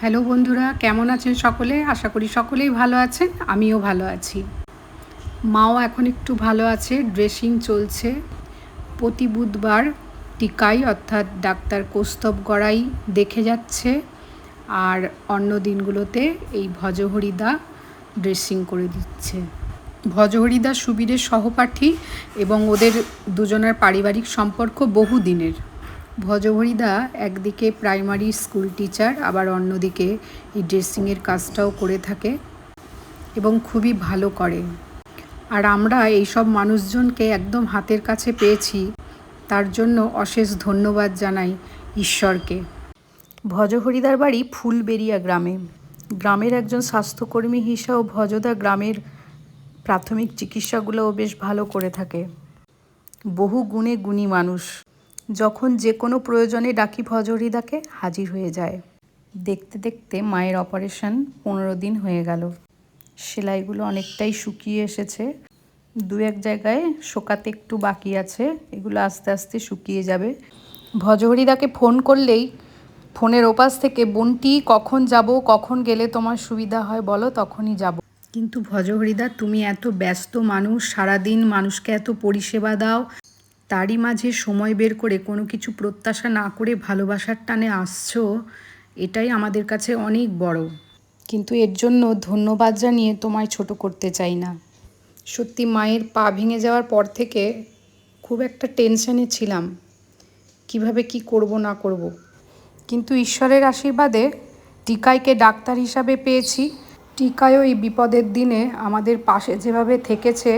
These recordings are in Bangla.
হ্যালো বন্ধুরা, কেমন আছেন সকলে? আশা করি সকলেই ভালো আছেন, আমিও ভালো আছি। মাও এখন একটু ভালো আছে, ড্রেসিং চলছে। প্রতি বুধবার টিকাই, অর্থাৎ ডাক্তার কৌস্তব গড়াই দেখে যাচ্ছে। আর অন্য দিনগুলোতে এই ভজহরিদা ড্রেসিং করে দিচ্ছে। ভজহরিদা সুবীরের সহপাঠী এবং ওদের দুজনের পারিবারিক সম্পর্ক বহু দিনের ভজহরিদা একদিকে প্রাইমারি স্কুল টিচার, আবার অন্যদিকে এই ড্রেসিংয়ের কাজটাও করে থাকে এবং খুবই ভালো করে। আর আমরা এই সব মানুষজনকে একদম হাতের কাছে পেয়েছি, তার জন্য অশেষ ধন্যবাদ জানাই ঈশ্বরকে। ভজহরিদার বাড়ি ফুলবেরিয়া গ্রামে। গ্রামের একজন স্বাস্থ্যকর্মী হিসাবেও ভজদা গ্রামের প্রাথমিক চিকিৎসাগুলোও বেশ ভালো করে থাকে। বহু গুণে গুণী মানুষ। যখন যে কোনো প্রয়োজনে ডাকি ভজহরিদাকে, হাজির হয়ে যায়। দেখতে দেখতে মায়ের অপারেশন পনেরো দিন হয়ে গেল। সেলাইগুলো অনেকটাই শুকিয়ে এসেছে। দু এক জায়গায় শোকাতে একটু বাকি আছে, এগুলো আস্তে আস্তে শুকিয়ে যাবে। ভজহরিদাকে ফোন করলেই ফোনের ওপাশ থেকে, বোনটি, কখন যাব? কখন গেলে তোমার সুবিধা হয়? বলো, তখনই যাব। কিন্তু ভজহরিদা, তুমি এত ব্যস্ত মানুষ, সারাদিন মানুষকে এত পরিষেবা দাও তারই মাঝে সময় বের করে কোনো কিছু প্রত্যাশা না করে ভালোবাসার টানে আসছো, এটাই আমাদের কাছে অনেক বড়। কিন্তু এর জন্য ধন্যবাদ জানিয়ে তোমায় ছোট করতে চাই না। সত্যি মায়ের পা ভেঙে যাওয়ার পর থেকে খুব একটা টেনশনে ছিলাম, কীভাবে কি করব না করব। কিন্তু ঈশ্বরের আশীর্বাদে টিকাইকে ডাক্তার হিসাবে পেয়েছি। টিকায়ও এই বিপদের দিনে আমাদের পাশে যেভাবে থেকেছে,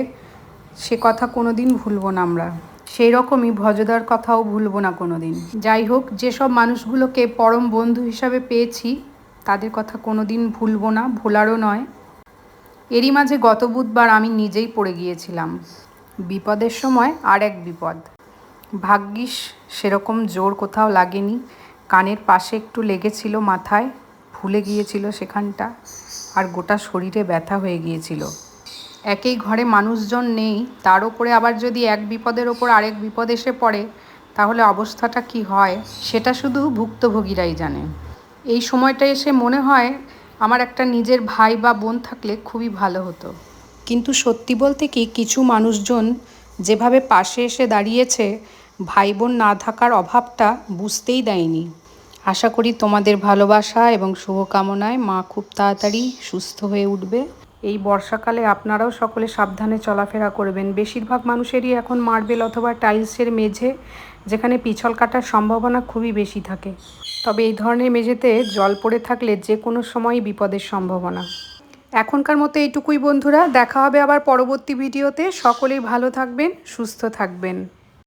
সে কথা কোনো দিন ভুলব না আমরা। সেই রকমই ভজদার কথাও ভুলবো না কোনো দিন যাই হোক যেসব মানুষগুলোকে পরম বন্ধু হিসাবে পেয়েছি, তাদের কথা কোনো দিন ভুলবো না, ভোলারও নয়। এরই মাঝে গত বুধবার আমি নিজেই পড়ে গিয়েছিলাম। বিপদের সময় আর এক বিপদ। ভাগ্যিস সেরকম জোর কোথাও লাগেনি। কানের পাশে একটু লেগেছিল মাথায় ফুলে গিয়েছিল সেখানটা, আর গোটা শরীরে ব্যথা হয়ে গিয়েছিল। একই ঘরে মানুষজন নেই, তার উপরে আবার যদি এক বিপদের ওপর আরেক বিপদ এসে পড়ে, তাহলে অবস্থাটা কি হয়? সেটা শুধু ভুক্তভোগীরাই জানে। এই সময়টা এসে মনে হয় আমার একটা নিজের ভাই বা বোন থাকলে খুবই ভালো হতো। কিন্তু সত্যি বলতে কি, কিছু মানুষজন যেভাবে পাশে এসে দাঁড়িয়েছে ভাই বোন না থাকার অভাবটা বুঝতেই দেয়নি। আশা করি তোমাদের ভালোবাসা এবং শুভকামনায় মা খুব তাড়াতাড়ি সুস্থ হয়ে উঠবে। এই বর্ষাকালে আপনারাও সকলে সাবধানে চলাফেরা করবেন। বেশিরভাগ মানুষেরই এখন মার্বেল অথবা টাইলসের মেঝে, যেখানে পিছল কাটার সম্ভাবনা খুবই বেশি থাকে। তবে এই ধরনের মেঝেতে জল পড়ে থাকলে যে কোনো সময়ই বিপদের সম্ভাবনা। এখনকার মতো এইটুকুই বন্ধুরা, দেখা হবে আবার পরবর্তী ভিডিওতে। সকলেই ভালো থাকবেন, সুস্থ থাকবেন।